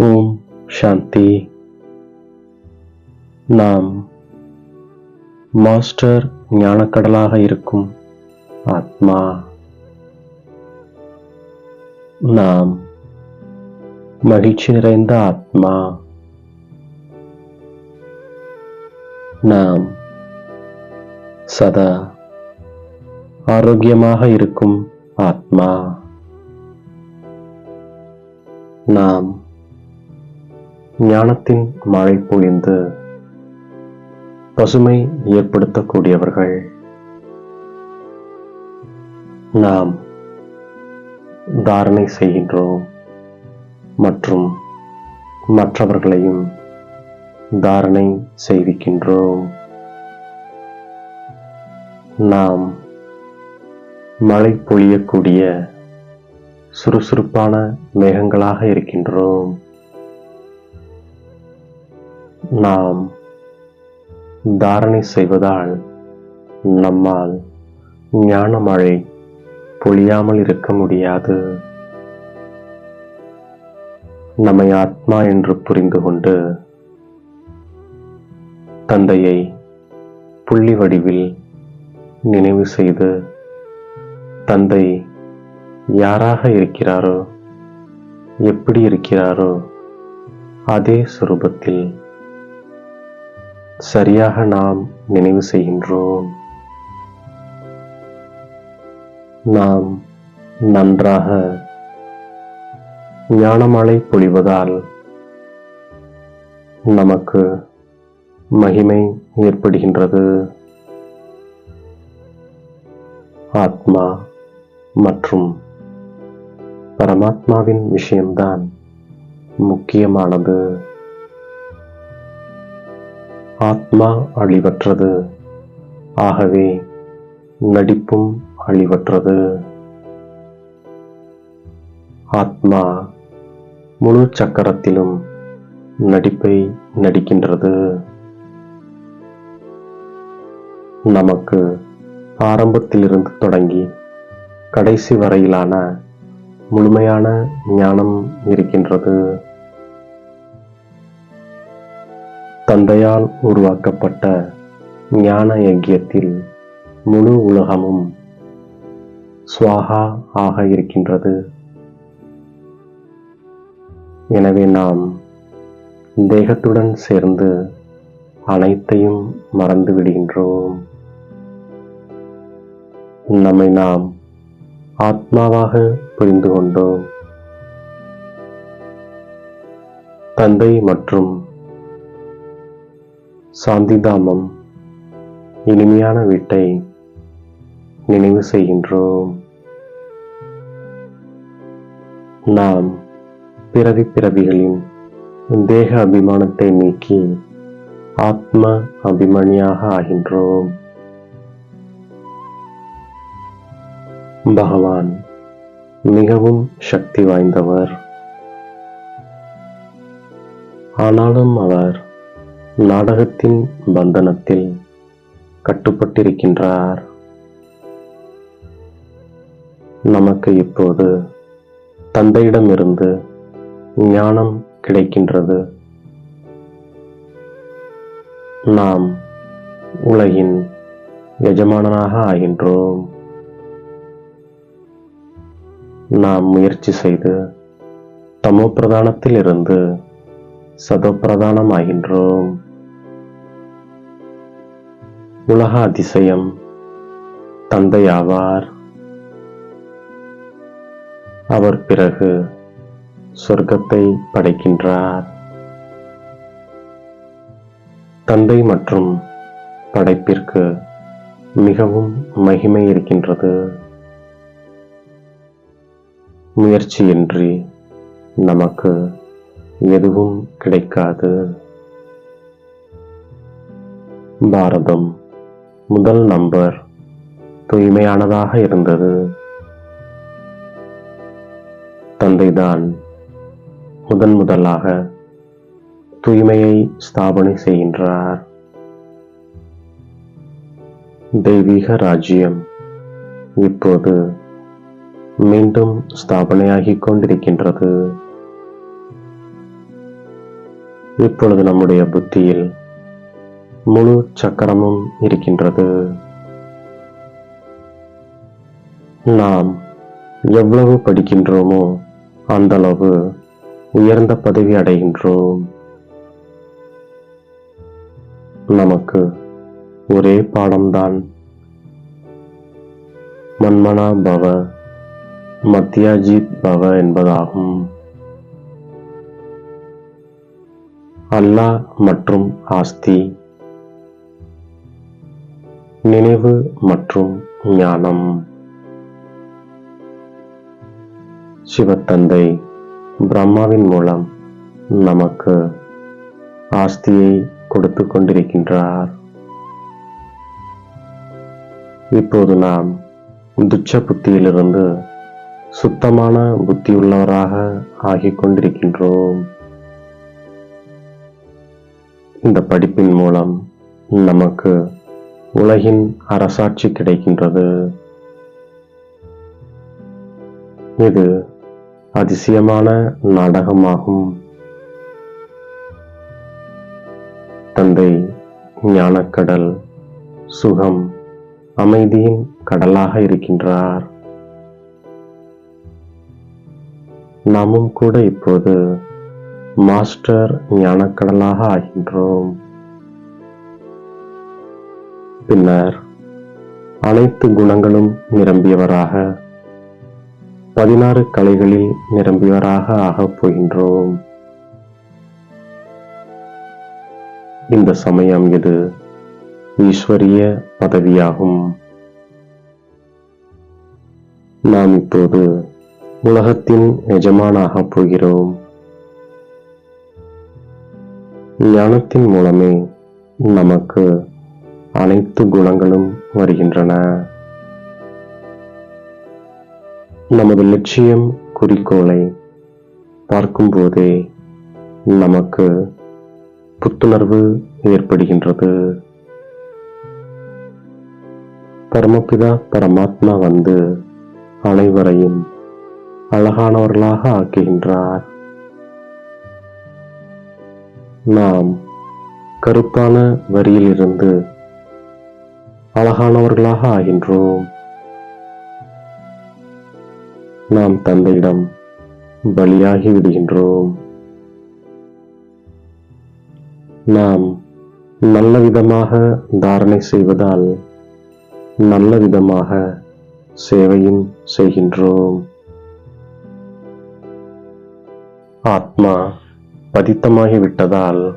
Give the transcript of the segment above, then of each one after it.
ஓம் சாந்தி. நாம் மாஸ்டர் ஞானக்கடலாக இருக்கும் ஆத்மா. நாம் மகிழ்ச்சி நிறைந்த ஆத்மா. நாம் சதா ஆரோக்கியமாக இருக்கும் ஆத்மா. நாம் ஞானத்தின் மழை பொழிந்து பசுமை ஏற்படுத்தக்கூடியவர்கள். நாம் தாரணை செய்கின்றோம் மற்றும் மற்றவர்களையும் தாரணை செய்விக்கின்றோம். நாம் மழை பொழியக்கூடிய சுறுசுறுப்பான மேகங்களாக இருக்கின்றோம். நாம் தாரணை செய்வதால் நம்மால் ஞான மழை பொழியாமல் இருக்க முடியாது. நம்மை ஆத்மா என்று புரிந்து கொண்டு தந்தையை புள்ளி வடிவில் நினைவு செய்து தந்தை யாராக இருக்கிறாரோ எப்படி இருக்கிறாரோ அதே சுரூபத்தில் சரியாக நாம் நினைவு செய்கின்றோம். நாம் நன்றாக ஞானமழை பொழிவதால் நமக்கு மகிமை ஏற்படுகின்றது. ஆத்மா மற்றும் பரமாத்மாவின் விஷயம்தான் முக்கியமானது. ஆத்மா அழிவற்றது. ஆகவே நடிப்பும் அழிவற்றது. ஆத்மா முழு சக்கரத்திலும் நடிப்பை நடிக்கின்றது. நமக்கு ஆரம்பத்திலிருந்து தொடங்கி கடைசி வரையிலான முழுமையான ஞானம் இருக்கின்றது. தந்தையால் உருவாக்கப்பட்ட ஞான யக்கியத்தில் முழு உலகமும் சுவாகா ஆக இருக்கின்றது. எனவே நாம் தேகத்துடன் சேர்ந்து அனைத்தையும் மறந்து விடுகின்றோம். நம்மை நாம் ஆத்மாவாக புரிந்து கொண்டோம். தந்தை மற்றும் சாந்திதாமம் இனிமையான வீட்டை நினைவு செய்கின்றோம். நாம் பிறவி பிறவிகளின் தேக அபிமானத்தை நீக்கி ஆத்ம அபிமானியாக ஆகின்றோம். பகவான் மிகவும் சக்தி வாய்ந்தவர். ஆனாலும் அவர் நாடகத்தின் பந்தனத்தில் கட்டுப்பட்டிருக்கின்றார். நமக்கு இப்போது தந்தையிடமிருந்து ஞானம் கிடைக்கின்றது. நாம் உலகின் எஜமானனாக ஆகின்றோம். நாம் முயற்சி செய்து தமோ பிரதானத்தில் இருந்து சதோப்பிரதானம் ஆகின்றோம் உலக அதிசயம் தந்தையாவார். அவர் பிறகு சொர்க்கத்தை படைக்கின்றார். தந்தை மற்றும் படைப்பிற்கு மிகவும் மகிமை இருக்கின்றது. முயற்சியின்றி நமக்கு எதுவும் கிடைக்காது. பாரதம் முதல் நம்பர் தூய்மையானதாக இருந்தது. தந்தைதான் முதன் முதலாக தூய்மையை ஸ்தாபனை செய்கின்றார். தெய்வீக ராஜ்யம் இப்போது மீண்டும் ஸ்தாபனையாகிக் கொண்டிருக்கின்றது. இப்பொழுது நம்முடைய புத்தியில் முழு சக்கரமும் இருக்கின்றது. நாம் எவ்வளவு படிக்கின்றோமோ அந்த அளவு உயர்ந்த பதவி அடைகின்றோம். நமக்கு ஒரே பாடம்தான். மன்மனா பவ மத்தியாஜித் பவ என்பதாகும். அல்லாஹ் மற்றும் ஆஸ்தி நினைவு மற்றும் ஞானம். சிவத்தந்தை பிரம்மாவின் மூலம் நமக்கு ஆஸ்தியை கொடுத்து கொண்டிருக்கின்றார். இப்போது நாம் துச்ச புத்தியிலிருந்து சுத்தமான புத்தியுள்ளவராக ஆகிக் கொண்டிருக்கின்றோம். இந்த படிப்பின் மூலம் நமக்கு உலகின் அரசாட்சி கிடைக்கின்றது. இது அதிசயமான நாடகமாகும். தந்தை ஞானக்கடல் சுகம் அமைதியின் கடலாக இருக்கின்றார். நாமும் கூட இப்போது மாஸ்டர் ஞானக்கடலாக ஆகின்றோம். பின்னர் அனைத்து குணங்களும் நிரம்பியவராக பதினாறு கலைகளில் நிரம்பியவராக ஆகப் போகின்றோம். இந்த சமயம் இது ஈஸ்வரிய பதவியாகும். நாம் இப்போது உலகத்தின் எஜமானாகப் போகிறோம். ஞானத்தின் மூலமே நமக்கு அனைத்து குணங்களும் வருகின்றன. நமது லட்சியம் குறிக்கோளை பார்க்கும்போதே நமக்கு புத்துணர்வு ஏற்படுகின்றது. பரமபிதா பரமாத்மா வந்து அனைவரையும் அழகானவர்களாக ஆக்குகின்றார். நாம் கருப்பான வரியிலிருந்து அழகானவர்களாக ஆகின்றோம். நாம் தந்தையிடம் பலியாகி விடுகின்றோம். நாம் நல்ல விதமாக தாரணை செய்வதால் நல்ல விதமாக சேவையும் செய்கின்றோம். ஆத்மா பதித்தமாகிவிட்டதால்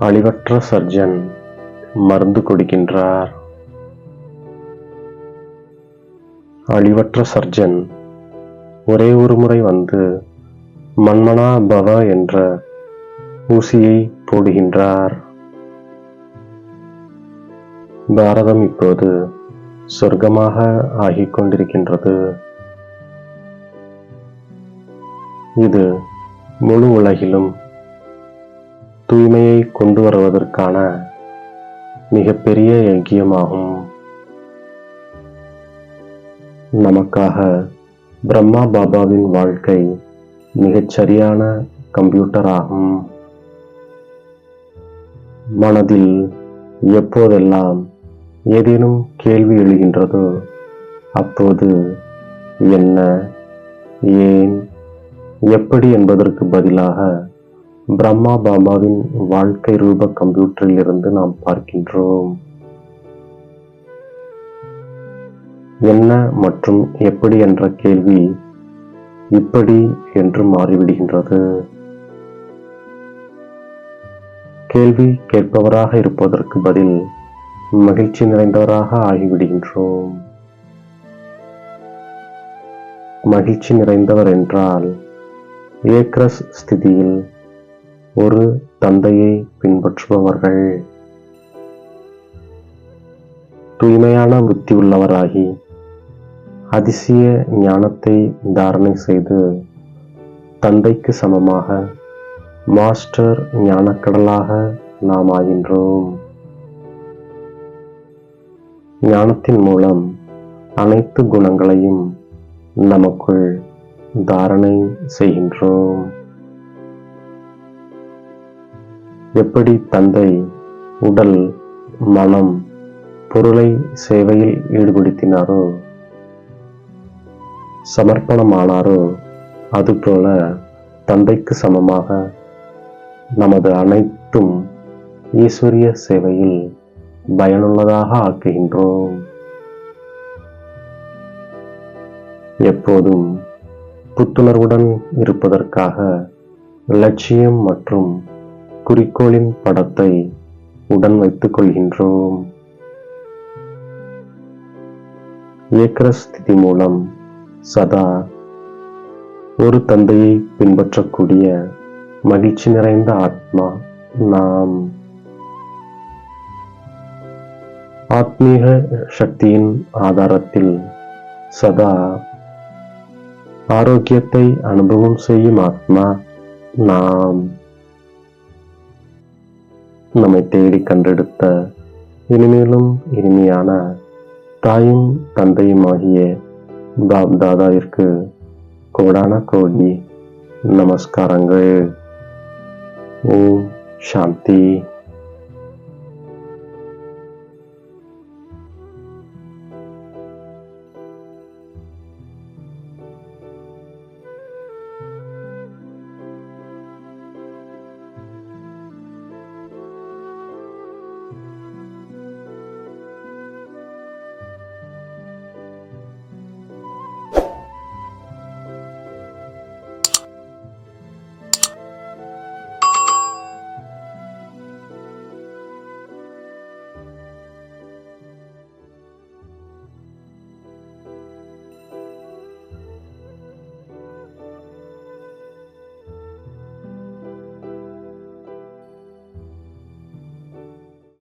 அழிவற்ற சர்ஜன் மருந்து கொடுக்கின்றார். அழிவற்ற சர்ஜன். ஒரே ஒரு முறை வந்து மன்மனா பவ என்ற ஊசியை போடுகின்றார். பாரதம் இப்போது சொர்க்கமாக ஆகிக் கொண்டிருக்கின்றது. இது முழு உலகிலும் தூய்மையை கொண்டு வருவதற்கான மிகப்பெரிய யக்கியமாகும் நமக்காக பிரம்மா பாபாவின் வாழ்க்கை மிகச்சரியான கம்ப்யூட்டர் ஆகும் மனதில் எப்போதெல்லாம் ஏதேனும் கேள்வி எழுகின்றதோ அப்போது என்ன ஏன் எப்படி என்பதற்கு பதிலாக பிரம்மா பாபாவின் வாழ்க்கை ரூப கம்ப்யூட்டரில் இருந்து நாம் பார்க்கின்றோம். என்ன மற்றும் எப்படி என்ற கேள்வி இப்படி என்று மாறிவிடுகின்றது. கேள்வி கேட்பவராக இருப்பதற்கு பதில் மகிழ்ச்சி நிறைந்தவராக ஆகிவிடுகின்றோம். மகிழ்ச்சி நிறைந்தவர் என்றால் ஏக்ரஸ் ஸ்திதியில் ஒரு தந்தையை பின்பற்றுபவர்கள். தூய்மையான புத்தி உள்ளவராகி அதிசய ஞானத்தை தாரணை செய்து தந்தைக்கு சமமாக மாஸ்டர் ஞானக்கடலாக நாம் ஆகின்றோம். ஞானத்தின் மூலம் அனைத்து குணங்களையும் நமக்குள் தாரணை செய்கின்றோம். எப்படி தந்தை உடல் மனம் பொருளை சேவையில் ஈடுபடுத்தினாரோ சமர்ப்பணமானாரோ? அதுபோல தந்தைக்கு சமமாக நமது அனைத்தும் ஈஸ்வரிய சேவையில் பயனுள்ளதாக ஆக்குகின்றோம். எப்போதும் புத்துணர்வுடன் இருப்பதற்காக லட்சியம் மற்றும் குறிக்கோளின் படத்தை உடன் வைத்துக் கொள்கின்றோம். ஏக்கர ஸ்திதி மூலம் சதா. ஒரு தந்தையை பின்பற்றக்கூடிய மகிழ்ச்சி நிறைந்த ஆத்மா நாம். ஆத்மீக சக்தியின் ஆதாரத்தில் சதா. ஆரோக்கியத்தை அனுபவம் செய்யும் ஆத்மா நாம். நம்மை தேடி கண்டெடுத்த இனிமேலும் இனிமையான தாயும் தந்தையுமாகிய பாப் தாதாவிற்கு கோடான கோடி நமஸ்காரங்கள். ஓம் சாந்தி.